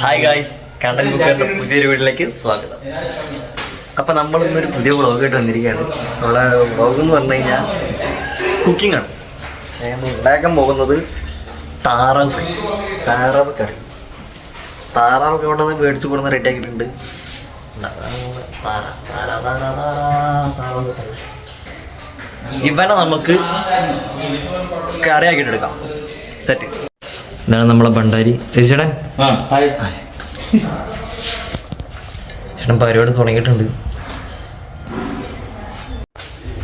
Hi guys കണ്ടൻ കുക്കറിന്റെ പുതിയൊരു വീട്ടിലേക്ക് സ്വാഗതം. അപ്പൊ നമ്മൾ ഇന്നൊരു പുതിയ ബ്ലോഗ് ആയിട്ട് വന്നിരിക്കുകയാണ്. നമ്മളെ ബ്ലോഗ് എന്ന് പറഞ്ഞു കഴിഞ്ഞാൽ കുക്കിംഗ് ആണ്. ഉണ്ടാക്കാൻ പോകുന്നത് താറാവ് താറാവ് കറി. താറാവ് ഇവിടെ നിന്ന് മേടിച്ച് കൊടുന്ന് റെഡി ആക്കിയിട്ടുണ്ട്. ഇവനെ നമുക്ക് കറിയാക്കിയിട്ട് എടുക്കാം. സെറ്റ് ഇതാണ് നമ്മളെ ഭണ്ടാരി ചേച്ചേടൻ ചേട്ടൻ പരിപാടി തുടങ്ങിയിട്ടുണ്ട്.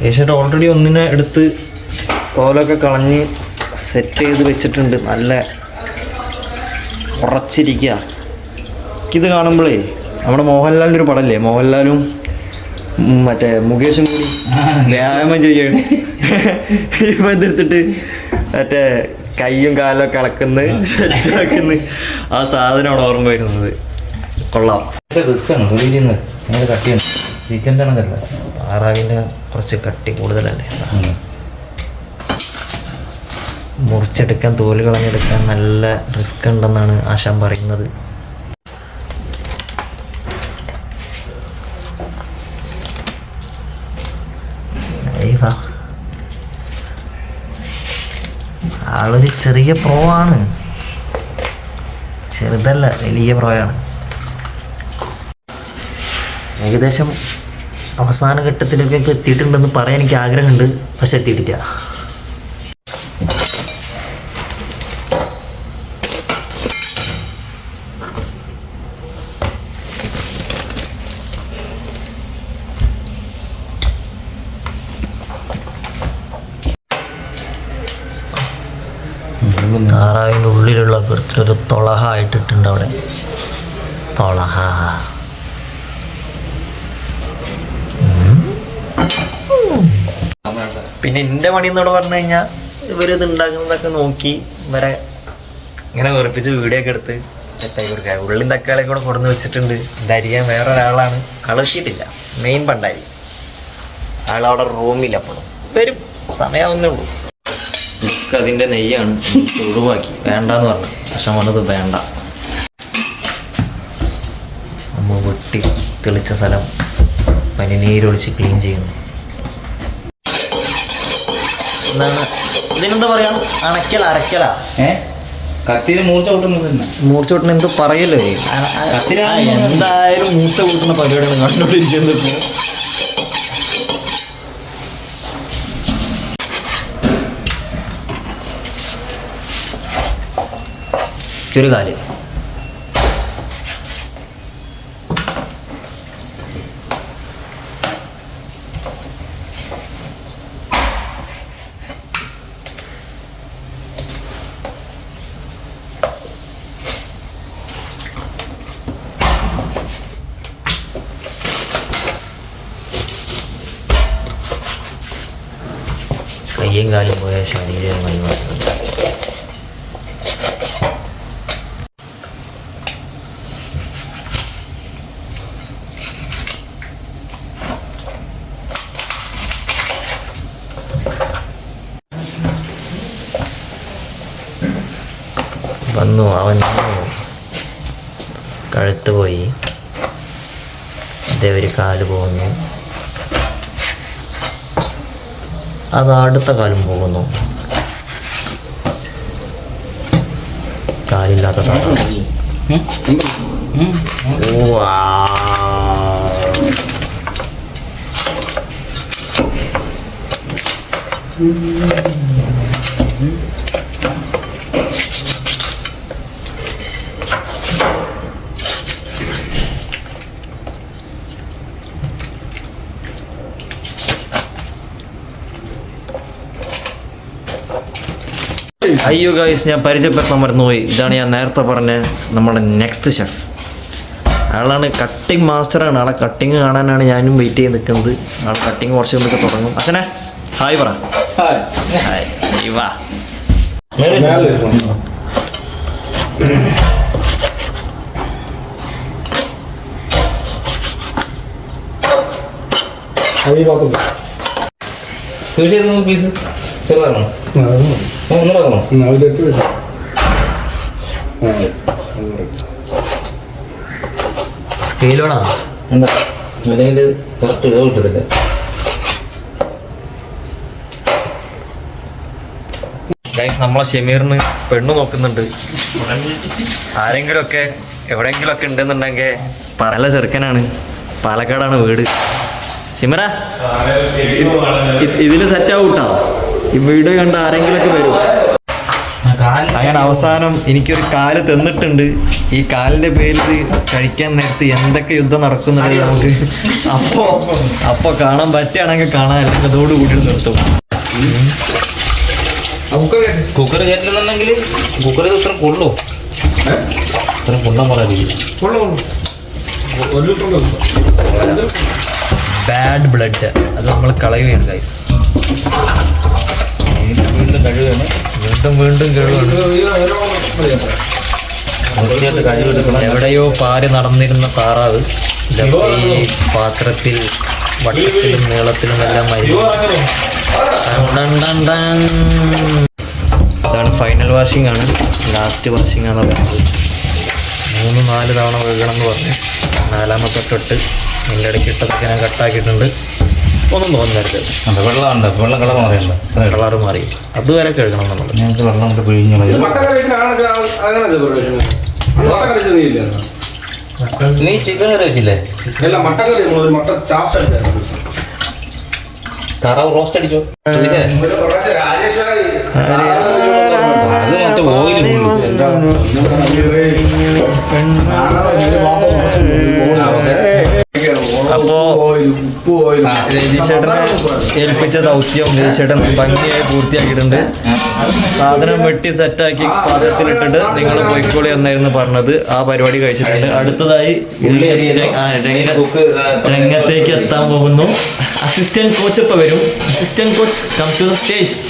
ഏഷ്യട്ട് ഓൾറെഡി ഒന്നിനെ എടുത്ത് കോലൊക്കെ കളഞ്ഞ് സെറ്റ് ചെയ്ത് വെച്ചിട്ടുണ്ട്. നല്ല ഉറച്ചിരിക്കുക ഇത് കാണുമ്പോഴേ നമ്മുടെ മോഹൻലാലിന്റെ ഒരു പടമല്ലേ മോഹൻലാലും മറ്റേ മുകേഷും കൂടി വ്യായാമം ചെയ്യാണ്. ഇപ്പം എന്തെടുത്തിട്ട് മറ്റേ കയ്യും കാലും ഒക്കെ ഇളക്കുന്ന സെറ്റാക്കുന്ന ആ സാധനമാണ് ഓർമ്മ വരുന്നത്. കൊള്ളാം. റിസ്ക് ആണ്. ഞങ്ങൾ കട്ട് ചെയ്യണം ചിക്കന്റെ ആണെന്നല്ല താറാവിന്റെ കുറച്ച് കട്ടി കൂടുതലല്ലേ? മുറിച്ചെടുക്കാൻ തോൽ കളഞ്ഞെടുക്കാൻ നല്ല റിസ്ക് ഉണ്ടെന്നാണ് ആശാൻ പറയുന്നത്. ഏയ് വാ. ആളൊരു ചെറിയ പ്രോ ആണ്. ചെറുതല്ല വലിയ പ്രോയാണ് ഏകദേശം അവസാന ഘട്ടത്തിലേക്കൊക്കെ എത്തിയിട്ടുണ്ടെന്ന് പറയാൻ എനിക്ക് ആഗ്രഹമുണ്ട്. പക്ഷെ എത്തിയിട്ടില്ല. താറാവിന്റെ ഉള്ളിലുള്ള ഒരു തൊളഹ ആയിട്ടിട്ടുണ്ട് അവിടെ. തൊളഹ. പിന്നെ എന്റെ പണി എന്നോട് പറഞ്ഞു കഴിഞ്ഞാൽ ഇവരിത് ഉണ്ടാക്കുന്നതൊക്കെ നോക്കി ഇവരെ ഇങ്ങനെ ഉറപ്പിച്ച് വീഡിയോ ഒക്കെ എടുത്ത് സെറ്റാക്കി കൊടുക്കുക. ഉള്ളിയും തക്കാളിയും കൂടെ കൊടുന്ന് വെച്ചിട്ടുണ്ട്. ധരിയാൻ വേറെ ഒരാളാണ് കളക്കിയിട്ടില്ല മെയിൻ പണ്ടായി അയാൾ റൂമില്ല അപ്പോഴും വരും. സമയമാവുന്നേ ഉള്ളൂ. അതിന്റെ നെയ്യാണ് ഒഴിവാക്കി. വേണ്ടെന്ന് പറഞ്ഞു. പക്ഷെ വന്നത് വേണ്ട. നമ്മൾ വെട്ടി തെളിച്ച സ്ഥലം പനിനീരൊഴിച്ച് ക്ലീൻ ചെയ്യുന്നു. എന്താണ്? ഇതിനെന്താ പറയാ? അണക്കല അരക്കല ഏ? കത്തി മൂർച്ച കൂട്ടുന്നത് തന്നെ. മൂർച്ച കൂട്ടുന്ന എന്തോ പറയല്ലേ? എന്തായാലും മൂർച്ച കൂട്ടുന്ന പരിപാടിയാണ് കണ്ടുകൊണ്ടിരിക്കുന്നത്. ഒരു കാര്യം കയ്യും കാലും പോയ ശരീരമായി മാറുന്നത് വന്നു. അവൻ നിന്നു കഴുത്ത് പോയി ഇതേ ഒരു കാൽ പോകുന്നു. അത് അടുത്ത കാലം പോകുന്നു. കാലില്ലാത്ത സാധനം അയ്യോ ഗൈസ് ഞാൻ പരിചയപ്പെടുത്താൻ മറന്നുപോയി. ഇതാണ് ഞാൻ നേരത്തെ പറഞ്ഞ നമ്മുടെ നെക്സ്റ്റ് ഷെഫ് അയാളാണ് കട്ടിങ് മാസ്റ്ററാണ് ആളെ കട്ടിങ് കാണാനാണ് ഞാനും വെയിറ്റ് ചെയ്ത് നിൽക്കുന്നത്. ആൾ കട്ടിങ് കുറച്ച് കൊണ്ടൊക്കെ തുടങ്ങും. അച്ഛനെ ഹായ് പറ. വാ. തീർച്ചയായിട്ടും പീസ് ചെറുതാണോ ഒന്നുകൂടാക്കണോ നാളെ സ്കെയിലോണാ എന്താ? അല്ലെങ്കിൽ കറക്റ്റ് ഇടവ് കിട്ടത്തില്ല. ഗൈസ് നമ്മളെ ഷെമീറിന് പെണ്ണ് നോക്കുന്നുണ്ട്. ആരെങ്കിലുമൊക്കെ എവിടെയെങ്കിലുമൊക്കെ ഉണ്ടെന്നുണ്ടെങ്കിൽ പല ചെറുക്കനാണ്. പാലക്കാടാണ് വീട്. ഷിമറ ഇതിന് സെറ്റ് ആവൂട്ടാ? ഈ വീഡിയോ കണ്ട ആരെങ്കിലൊക്കെ വരും. അങ്ങനെ അവസാനം എനിക്കൊരു കാൽ തന്നിട്ടുണ്ട്. ഈ കാലിന്റെ പേരിൽ കഴിക്കാൻ നേരത്ത് എന്തൊക്കെ യുദ്ധം നടക്കുന്നുണ്ട് നമുക്ക് അപ്പോ അപ്പൊ കാണാൻ പറ്റുകയാണെങ്കിൽ കാണാൻ അല്ലെങ്കിൽ അതോടുകൂടി നിർത്തും. കുക്കർ കയറ്റുന്നുണ്ടെങ്കിൽ കുക്കർ ഇത്ര കൊള്ളു ഇത്ര കൊള്ളാൻ പറയാതിരിക്കും. ബാഡ് ബ്ലഡ് അത് നമ്മൾ കളയുകയാണ് ഗൈസ് വീണ്ടും കഴുകണം വീണ്ടും വീണ്ടും കഴുകണം കഴിവെടുക്കണം എവിടെയോ പാൽ നടന്നിരുന്ന താറാവ് ഈ പാത്രത്തിൽ വട്ടത്തിലും നീളത്തിലും എല്ലാം ഇതാണ് ഫൈനൽ വാഷിംഗ് ആണ്. ലാസ്റ്റ് വാഷിംഗ് ആണ് പറഞ്ഞത് മൂന്ന് നാല് തവണ ഒഴുകണം എന്ന് പറഞ്ഞു. നാലാമത്തെ തൊട്ട് എന്റെ ഇടയ്ക്ക് ഇട്ടതൊക്കെ ഞാൻ കട്ടാക്കിയിട്ടുണ്ട് ഒന്നും തോന്നരുത് അത് വെള്ളം കളർ മാറിയുണ്ട് കളർ മാറി. അതുവരെ കഴുകണം നമ്മൾ ഞങ്ങൾക്ക് വെള്ളം കൊണ്ട് പിഴിഞ്ഞു നീ ചിക്കൻ കറി വെച്ചില്ലേ? അല്ല മട്ടൻ കറി നമ്മൾ മട്ട ചാപ്സ് റോസ്റ്റ് അടിച്ചു? അത് ഓയിൽ രജിഷേട്ടനെ ഏൽപ്പിച്ച ദൗത്യം രജിഷേട്ടൻ ഭംഗിയായി പൂർത്തിയാക്കിയിട്ടുണ്ട് സാധനം വെട്ടി സെറ്റാക്കി പാത്രത്തിലിട്ടിട്ട് നിങ്ങൾ പോയിക്കോളി എന്നായിരുന്നു പറഞ്ഞത് ആ പരിപാടി കഴിച്ചിട്ടുണ്ട് അടുത്തതായി രംഗത്തേക്ക് എത്താൻ പോകുന്നു അസിസ്റ്റന്റ് കോച്ച് ഇപ്പൊ വരും assistant coach come to the stage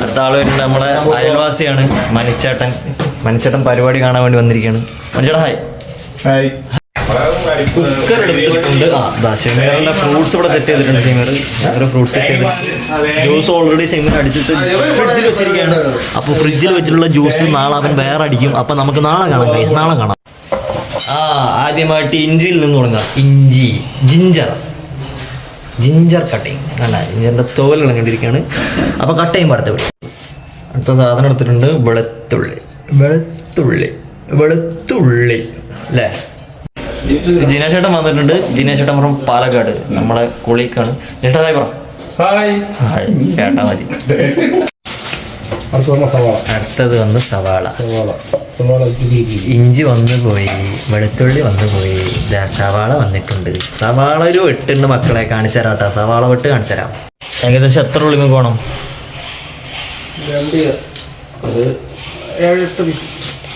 അടുത്ത ആൾ വരുന്നുണ്ട് നമ്മളെ അയൽവാസിയാണ്. മനിച്ചേട്ടൻ മനിച്ചേട്ടൻ പരിപാടി കാണാൻ വേണ്ടി വന്നിരിക്കുകയാണ്. മനിച്ചേട്ടൻ ഹായ് കുക്കർ എടുത്തിട്ടുണ്ട് ആ ഷെമീറിന്റെ ഫ്രൂട്ട്സ് ഇവിടെ സെറ്റ് ചെയ്തിട്ടുണ്ട് ഷെമീർ ഒരു ഫ്രൂട്ട്സ് സെറ്റ് ചെയ്തിട്ടുണ്ട്. ജ്യൂസ് ഓൾറെഡി ഷെമീർ അടിച്ചിട്ട് ഫ്രിഡ്ജിൽ വെച്ചിരിക്കുകയാണ്. അപ്പോൾ ഫ്രിഡ്ജിൽ വെച്ചിട്ടുള്ള ജ്യൂസ് നാളെ അവൻ വേറെ അടിക്കും. അപ്പം നമുക്ക് നാളെ കാണാം ഗൈസ് നാളെ കാണാം. ആ ആദ്യമായിട്ട് ഇഞ്ചിയിൽ നിന്ന് തുടങ്ങാം. ഇഞ്ചി ജിഞ്ചർ ജിഞ്ചർ കട്ടയും അല്ല ജിഞ്ചറിന്റെ തോൽ ഇളങ്ങിട്ടിരിക്കുകയാണ് അപ്പോൾ കട്ടയും അടുത്ത അടുത്ത സാധനം എടുത്തിട്ടുണ്ട് വെളുത്തുള്ളി. വെളുത്തുള്ളി. വെളുത്തുള്ളി. അല്ലേ? ജിനേഷേട്ടൻ വന്നിട്ടുണ്ട്. ജിനേഷേട്ടൻ പറഞ്ഞ പാലക്കാട്. നമ്മളെ കുളിക്കാണ്. ചേട്ടാ ഹായ് പറ. ഹായ്. ചേട്ടാ മതി. അടുത്തത് വന്ന് സവാള. ഇഞ്ചി വന്നു പോയി വെളുത്തുള്ളി വന്നു പോയി. സവാള വന്നിട്ടുണ്ട്. സവാള ഒരു വെട്ടുണ്ട് മക്കളെ കാണിച്ചു തരാം കേട്ടോ സവാള വെട്ട് കാണിച്ചു തരാം. ഏകദേശം എത്ര ഉള്ളി പോണം?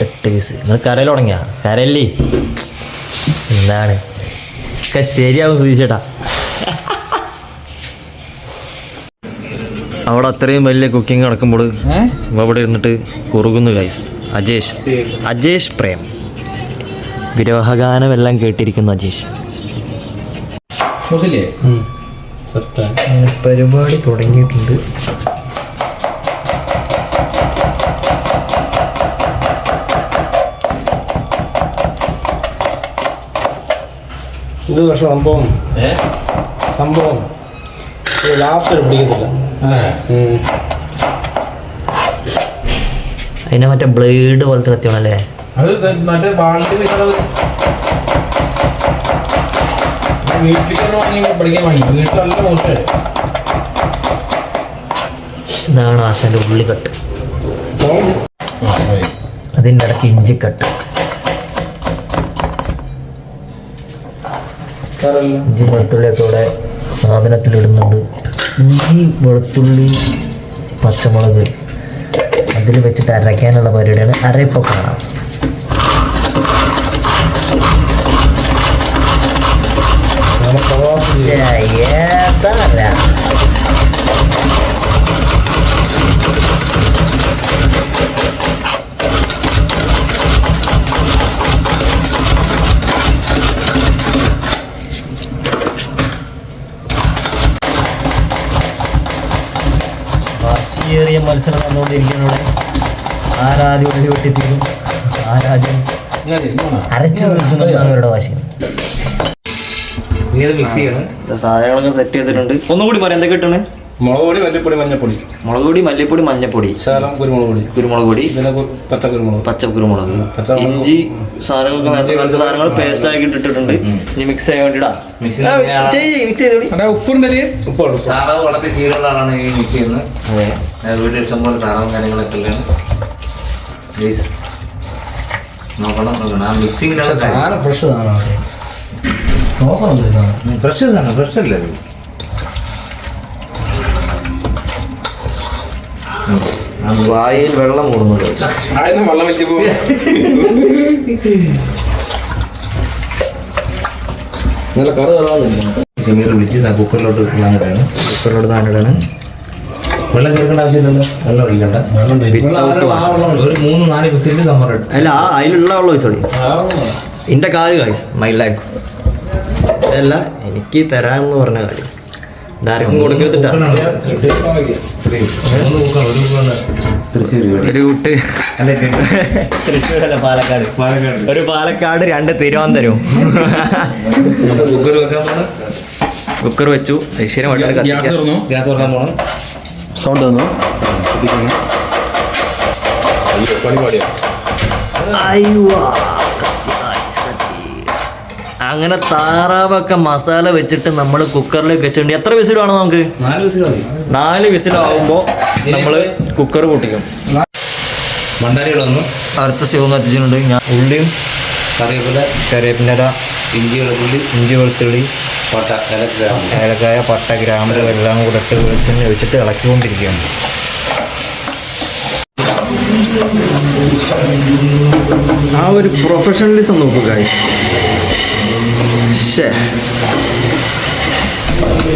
എട്ട് പീസ് നിങ്ങൾ കരയിൽ തുടങ്ങിയ കരയല്ലേ? എന്താണ്? ഒക്കെ ശരിയാവും സുധീഷേട്ടാ അവിടെ അത്രയും വലിയ കുക്കിംഗ് നടക്കുമ്പോൾ അവിടെ ഇരുന്നിട്ട് കുറുകുന്നു ഗൈസ് അജേഷ്. അജേഷ് പ്രേം. വിരോഹഗാനമെല്ലാം കേട്ടിരിക്കുന്നു അജേഷ്. പരിപാടി തുടങ്ങിയിട്ടുണ്ട്. ഇത് പക്ഷെ സംഭവം. സംഭവം. ലാസ്റ്റ് വരെ പിടിക്കത്തില്ല. ഉം. അതിനെ മറ്റേ ബ്ലേഡ് പോലത്തെ കത്തിയാണല്ലേ? അത് മറ്റേ ബാളിൽ വെക്കണത് വീട്ടിലേക്കൊന്നും വാങ്ങി പഠിക്കാൻ വാങ്ങി. വീട്ടിൽ നല്ല മോശം ഇതാണ് ആശാന്റെ ഉള്ളിക്കട്ട് കട്ട്. അതിന്റെ ഇടയ്ക്ക് ഇഞ്ചിക്കട്ട് കറല്ല ഇഞ്ചി വെളുത്തുള്ളിയൊക്കെ ഇവിടെ സാധനത്തിലിടുന്നുണ്ട്. ഇഞ്ചി വെളുത്തുള്ളി പച്ചമുളക്. അതിൽ വെച്ചിട്ട് അരയ്ക്കാനുള്ള പരിപാടിയാണ്. അരയിപ്പോൾ കാണാം. അത് സാധനങ്ങളൊക്കെ സെറ്റ് ചെയ്തിട്ടുണ്ട്. ഒന്നുകൂടി പറയാം എന്തൊക്കെ കിട്ടണേ മുളക് പൊടി മല്ലിപ്പൊടി മഞ്ഞപ്പൊടി. മുളക് പൊടി മല്ലിപ്പൊടി മഞ്ഞപ്പൊടി. ശകലം കുരുമുളക് പൊടി കുരുമുളക് പൊടി പിന്നെ കു- പച്ച കുരുമുളക്. പച്ച കുരുമുളക്. പച്ചമുളക്. ഇഞ്ചി സാധനങ്ങളൊക്കെ സാധനങ്ങൾ പേസ്റ്റ് ആക്കി ഇട്ടിട്ടുണ്ട്. ഇനി മിക്സ് ചെയ്യാൻ വേണ്ടിടാ. ഉപ്പുണ്ടല്ലേ? ഉപ്പുണ്ട് താറാവ് വളർത്തി ശീലമുള്ള ആളാണ് ഈ മിക്സ് ചെയ്യുന്നത്. അതെ. ഞാൻ വീട്ടിൽ ഇഷ്ടംപോലെ താറാവും കാര്യങ്ങളൊക്കെ ഉള്ളതാണ് പ്ലീസ് നോക്കണം നോക്കണം. ആ മിക്സിങ്ങിലാണ് സാധനം ഫ്രഷ് സാധനമാണ്. ഫ്രഷ് തന്നെ ഫ്രഷ് അല്ലേ വായിൽ വെള്ളം കൂടുന്നത് വെള്ളം വെച്ച് പോകും നല്ല കറി കറാന്നില്ല ചെമ്മീർ വിളിച്ച് ഞാൻ കുക്കറിലോട്ട് കുക്കറിലോട്ട് താനിടാണ് വെള്ളം ചേർക്കേണ്ട ആവശ്യമില്ലല്ലോ. വെള്ളം ഒഴിക്കണ്ട. ഒരു മൂന്ന് നാല് വിസിലിൽ സമ്മർ അല്ല ആ അതിലുള്ള വെള്ളം ഒഴിച്ചോളി. എന്റെ കാൽ കായ്സ് മൈ ലാക്ക് അതല്ല എനിക്ക് തരാമെന്ന് പറഞ്ഞ കാര്യം ഇതാർക്കും കുക്കർ ഒരു കൂട്ട്. തൃശ്ശൂരല്ല പാലക്കാട്. പാലക്കാട്. ഒരു പാലക്കാട് രണ്ട് തിരുവനന്തപുരം. കുക്കർ വെച്ചു. ഐശ്വര്യം ഗ്യാസ് പോണം. സൗണ്ട് തന്നു അയ്യോ പണി പാടിയാ. അങ്ങനെ താറാവൊക്കെ മസാല വെച്ചിട്ട് നമ്മൾ കുക്കറിലേക്ക് വെച്ചിട്ടുണ്ട്. എത്ര വിസിൽ വേണം നമുക്ക്? നാല് വിസിൽ നമ്മൾ നാല് വിസിലാവുമ്പോൾ നമ്മൾ കുക്കർ പൊട്ടിക്കും. അടുത്ത സ്റ്റവ് കത്തിച്ചിട്ടുണ്ട് ഞാൻ ഉള്ളിയും കറിവേപ്പില കറിവേപ്പിന്റെ ഇഞ്ചി വെളുത്തുള്ളി ഇഞ്ചി വെളുത്തുള്ളി പട്ട ഏലക്കായ. ഏലക്കായ പട്ട ഗ്രാമ്പ് എല്ലാം കൂടെ ഇട്ട് വെളിച്ചെണ്ണ ഒഴിച്ചിട്ട് ഇളക്കിക്കൊണ്ടിരിക്കുകയാണ്. ആ ഒരു പ്രൊഫഷണലിസം നോക്കുക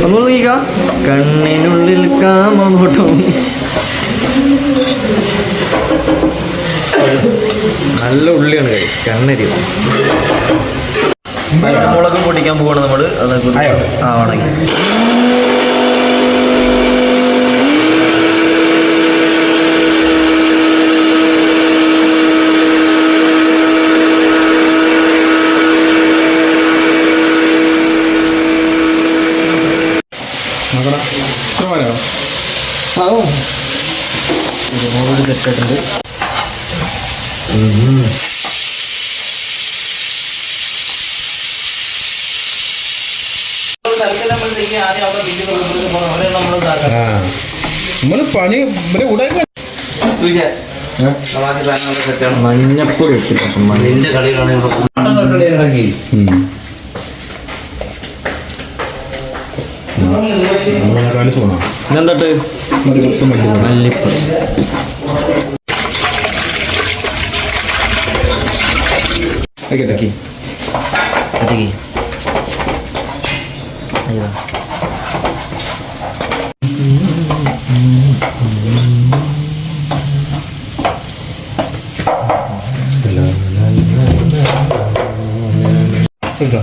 ഒന്ന് നോക്കിക്ക. കണ്ണിനുള്ളിൽ കാമോട്ടം നല്ല ഉള്ളിയാണ് കഴിച്ച് കണ്ണരി. മുളക് പൊടിക്കാൻ പോവാണ് നമ്മൾ. അതൊക്കെ? ആ ഉണങ്ങി നോക്കണം ഇത്ര പോരാ മുളക് തെറ്റിട്ടുണ്ട് നമ്മൾ പണി ഇവിടെ ഉടനെ മഞ്ഞപ്പൊടി ഇട്ടിട്ട് മഞ്ഞ നിന്റെ കളികളാണ് ഇവിടെ കാലി സോണ ഇതെന്തട്ട് ഒരു പത്ത് മല്ലി മല്ലിപ്പൊടി ആയിക്കോട്ടെ അയ്യോ കേട്ടോ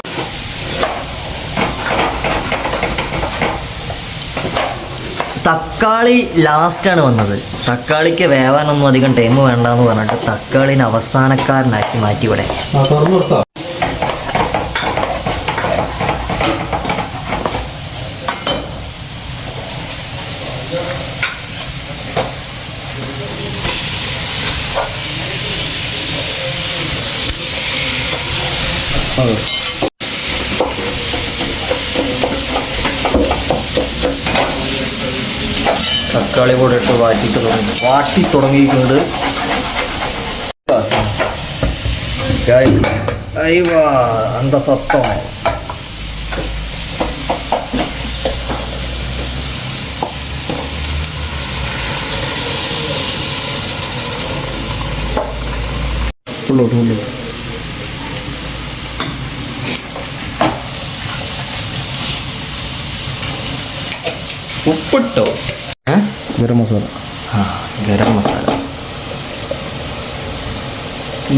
തക്കാളി ലാസ്റ്റാണ് വന്നത്. തക്കാളിക്ക് വേവാനൊന്നും അധികം ടൈം വേണ്ട എന്ന് പറഞ്ഞിട്ട് തക്കാളിനെ അവസാനക്കാരനാക്കി മാറ്റി ഇവിടെ തുറന്നു തക്കാളി കൂടെ ഇട്ട് വാറ്റി വാട്ടി തുടങ്ങിയിട്ടുണ്ട്. അന്തസത്വം ഉള്ളോട്ട് ഉപ്പിട്ടോ? ഗരം മസാല. ആ ഗരം മസാല.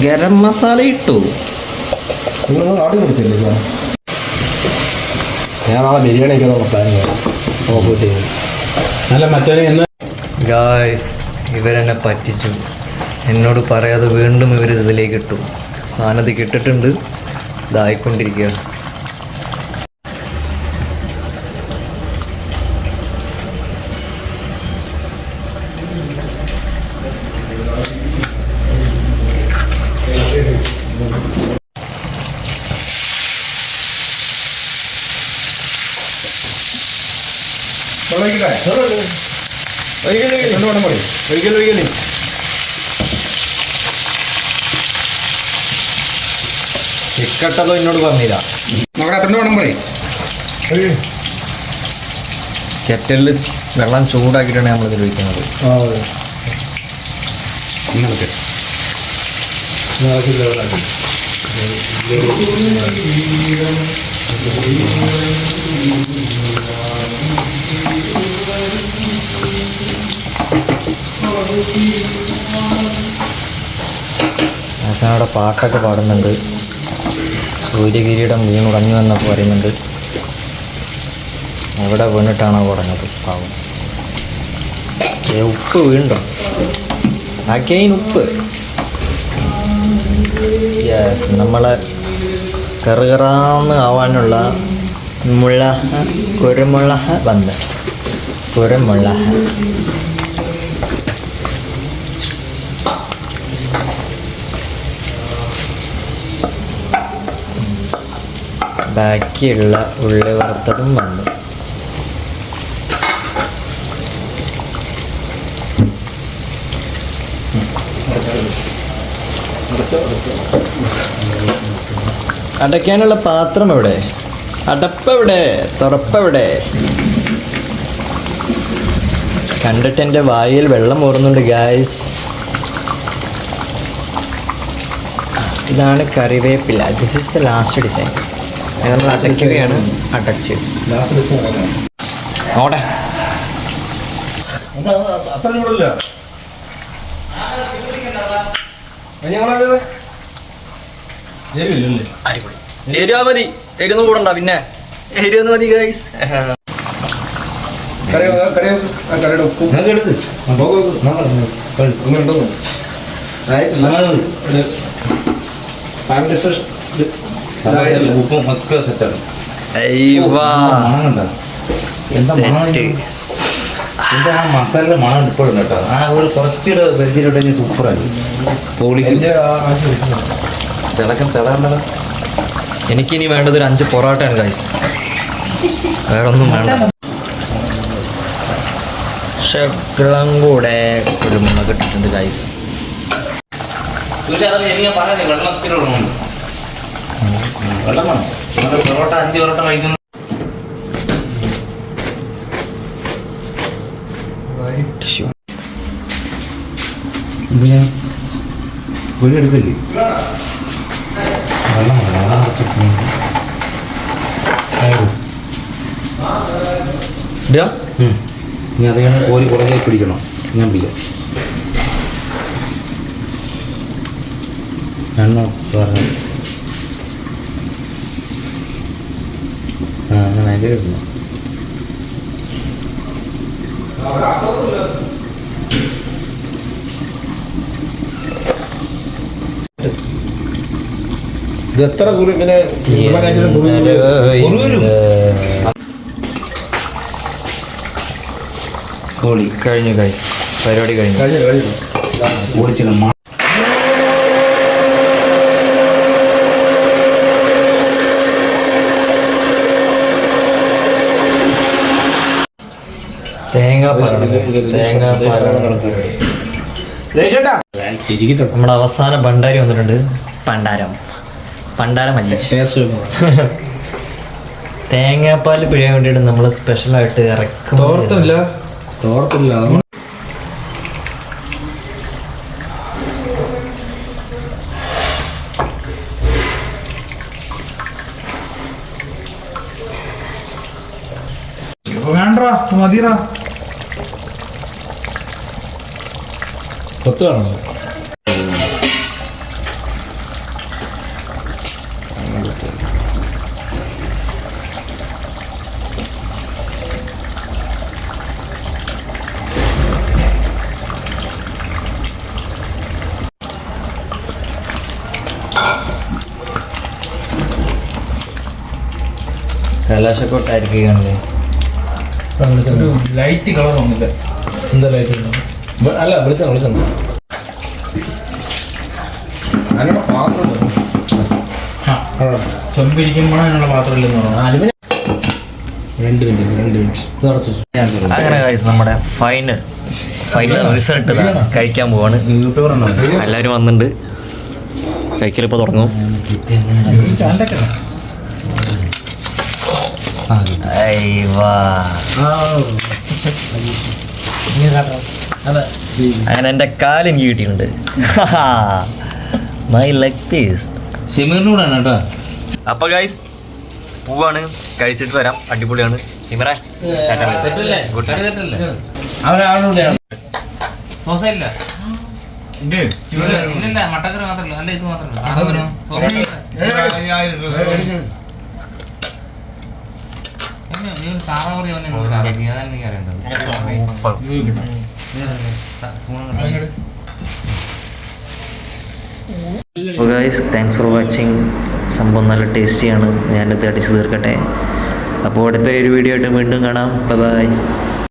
ഗരം മസാല ഇട്ടു. നിങ്ങൾ നാട്ടിൽ കുടിച്ചില്ലേ സാർ ഞാൻ നാളെ ബിരിയാണി ഒക്കെ പ്ലാൻ ചെയ്യാം. ഓപ്പോട്ട് ചെയ്യും അല്ല മറ്റേ എന്ന് ഗായ്സ് ഇവരെന്നെ പറ്റിച്ചു. എന്നോട് പറയാതെ വീണ്ടും ഇവർ ഇതിലേക്ക് ഇട്ടു. സാധനത്തിൽ കിട്ടിട്ടുണ്ട് ഇതായിക്കൊണ്ടിരിക്കുക ഒരിക്കലും ഒരിക്കലും. ചിക്കട്ടതോ എന്നോട് പറഞ്ഞില്ല. മകളെ എത്ര വേണം പറയും. കെറ്റലിൽ വെള്ളം ചൂടാക്കിയിട്ടാണ് നമ്മളിത് ഉപയോഗിക്കുന്നത്. ഇന്നലത്തെ ആശാൻ അവിടെ പാട്ടൊക്കെ പാടുന്നുണ്ട്. സൂര്യകിരീടം വീണുടഞ്ഞു എന്നൊക്കെ പറയുന്നുണ്ട്. എവിടെ വീണിട്ടാണോ പറഞ്ഞത് പാവം. ഉപ്പ് വീണ്ടോ ആക്കിയ ഉപ്പ്. യെസ് നമ്മളെ കറുകറാന്ന് ആവാനുള്ള മുള്ള കുരുമുള്ള വന്ന്. കുരുമുള്ള ബാക്കിയുള്ള ഉള്ളി വറുത്തതും വന്നു. അടയ്ക്കാനുള്ള പാത്രം എവിടെ? അടപ്പെവിടെ? തുറപ്പെവിടെ? കണ്ടിട്ട് എന്റെ വായിൽ വെള്ളം ഓർന്നുണ്ട് ഗായ്സ് ഇതാണ് കറിവേപ്പില. This is the last design നമ്മൾ അടയ്ക്കുകയാണ്. അടച്ച്. അടിപൊളി. എരിവാ മതി. എരിയൊന്നും കൂടണ്ട പിന്നെ. എരിവൊന്നും മതി ഗൈസ് കറി കറി ആ കറിയുടെ ഉപ്പും ഒക്കെ സെറ്റാണ്. എന്താ മണം ആ മസാലയുടെ മണം ഇപ്പോഴും കേട്ടോ. ആ ഒരു കുറച്ചൊരു വെജിലുണ്ടെങ്കിൽ സൂപ്പറായി തിളക്കം എനിക്കിനി വേണ്ടത് ഒരു അഞ്ച് പൊറോട്ടയാണ് ഗൈസ് വേറൊന്നും വേണ്ട. ശകലം കൂടെ കുരുമുളക് ഇട്ടിട്ടുണ്ട് ഗൈസ് പക്ഷേ അത് എനിക്ക് പറയാം വെള്ളത്തിലുള്ള വെള്ളം വേണം നമ്മൾ പൊറോട്ട അഞ്ച് പൊറോട്ട കഴിക്കുന്നു. കുഴി എടുക്കല്ലേ? വെള്ളം വേണം വെള്ളം കുറച്ച് ഇനി കഴിഞ്ഞ് കോരി കുറേ പിടിക്കണം. ഞാൻ പിടിക്കാം. എണ്ണ പറഞ്ഞു ഇത് എത്ര കുറി ഇങ്ങനെ കഴിഞ്ഞു ഗൈസ് പരിപാടി കഴിഞ്ഞു. കഴിഞ്ഞു നമ്മുടെ അവസാന ഭണ്ഡാരി വന്നിട്ടുണ്ട്. പണ്ടാരം. പണ്ടാരമല്ല തേങ്ങാപ്പാൽ പിഴയാൻ വേണ്ടിയിട്ട് നമ്മൾ സ്പെഷ്യലായിട്ട് ഇറക്കും തോർത്തില്ല. തോർത്തില്ല. വേണ്ട മതിരാ കൊത്ത് കാണുന്നു കലാശക്കൊട്ടായിരിക്കുകയാണ് ഒരു ലൈറ്റ് കളർ വന്നില്ല. എന്താ ലൈറ്റ് അല്ല വിളിച്ചാ വിളിച്ചാ. അതിനുള്ള പാത്രം ചെമ്പിരിക്കുമ്പോഴാണ് അതിനുള്ള പാത്രം ഇല്ലെന്ന് പറഞ്ഞു രണ്ട് മിനിറ്റ് രണ്ട് മിനിറ്റ്. അങ്ങനെ കഴിച്ച് നമ്മുടെ ഫൈനൽ ഫൈനൽ റിസൾട്ട് കഴിക്കാൻ പോവാണ്. എല്ലാവരും വന്നിട്ടുണ്ട് കഴിക്കലിപ്പോൾ തുടങ്ങും. ഐ വാ. അങ്ങനെ എന്റെ കാൽ എനിക്ക് കിട്ടിയിട്ടുണ്ട്. മൈ ലെഗ് പീസ് ആണ് കേട്ടോ. അപ്പൊ ഗൈസ് പൂവാണ്. കഴിച്ചിട്ട് വരാം. അടിപൊളിയാണ്. മട്ടക്കറി മാത്രമല്ല. അല്ല ഇത് മാത്രമല്ല. സോസ നീ ഒരു താറാവറി അവനെ അതാണ് എനിക്ക് അറിയേണ്ടത് അപ്പോൾ ഗൈസ് താങ്ക്സ് ഫോർ വാച്ചിങ് സംഭവം നല്ല ടേസ്റ്റിയാണ് ഞാനിത് അടിച്ചു തീർക്കട്ടെ. അപ്പോൾ അടുത്ത ഒരു വീഡിയോ ആയിട്ട് വീണ്ടും കാണാം. ബൈ